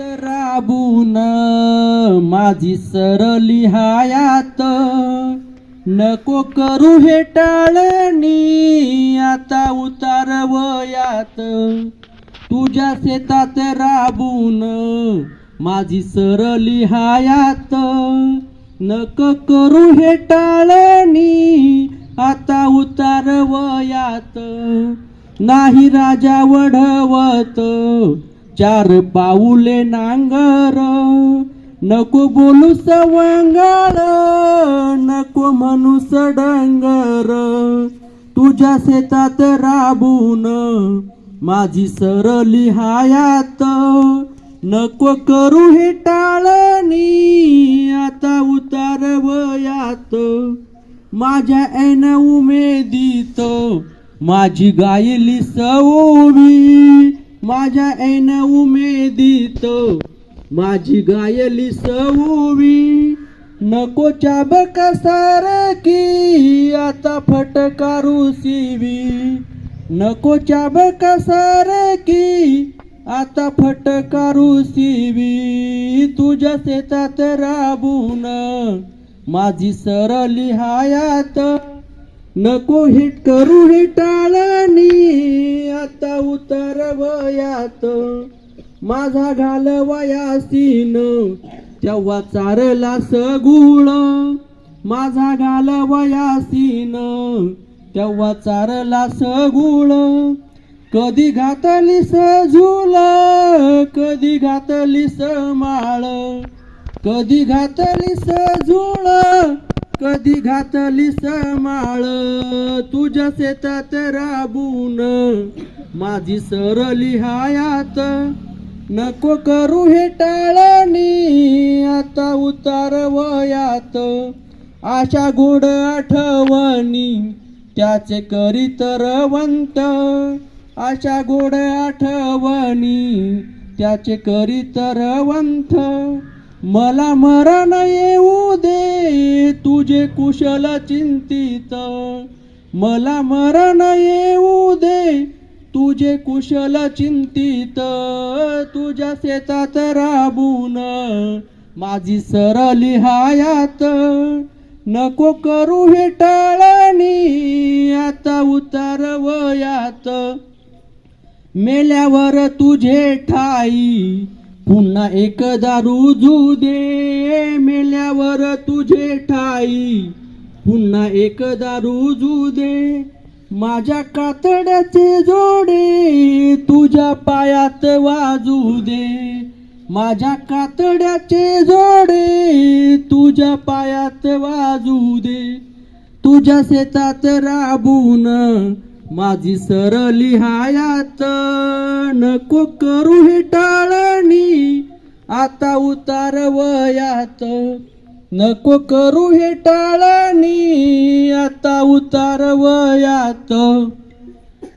राबून माझी सरली हायात. नको करू हे टाळणी आता उतार वयात तुझ्या शेतात राबून माझी सरली हायात. नक करू हे टाळणी आता उतार वयात नाही राजा वढवत चार पाऊले नांगर नको बोलू सवंगाळ नको मनुस सडंगर. तुझ्या शेतात राबून माझी सरली हायात. नको करू हे टाळणी आता उतार वयात. माझ्या ऐन उमेदीत माझी गायली सववी. माझ्या ऐन उमेदीत माझी गायली सववी. नको चाबक सारखी आता फटकारू सिवी नको चाबक सारखी आता फटकारू सिवी तुझ्या शेतात राबून माझी सरली हायात. नको हिट करू हिटाळणी. आता उतर वयात. माझा घाल वयासीन तेव्हा चारला सगुळ. माझा घाल वयासीन तेव्हा चारला सगुळ. कधी घातली सझुल कधी घातली माळ. कधी घातली सझुळ कधी घातली समाळ तुझ्या शेतात राबून. माझी सरली हायात नको करू हे टाळणी आता उतार वयात. आशा गोड आठवणी त्याचे करीत रवंत आशा गोड आठवणी त्याचे करीत रवंत मला मरण येऊ दे तुझे कुशल चिंतित. मला मरण येऊ दे. तुझे कुशल चिंतित. तुझ्या शेतात राबून. माझी सरली हायात. नको करू हे टाळणी. आता उतार वयात. मेल्यावर तुझे ठाई. पुन्हा एकदा रुजू दे मेल्यावर तुझे ठाई. पुन्हा एकदा रुजू दे माझ्या कातड्याचे जोडे तुझ्या पायात वाजू दे. माझ्या कातड्याचे जोडे तुझ्या पायात वाजू दे. तुझ्या शेतात राबून माझी सरली हायात. नको करू हे टाळ आता उतार वयात नको करू हे टाळणी आता उतार वयात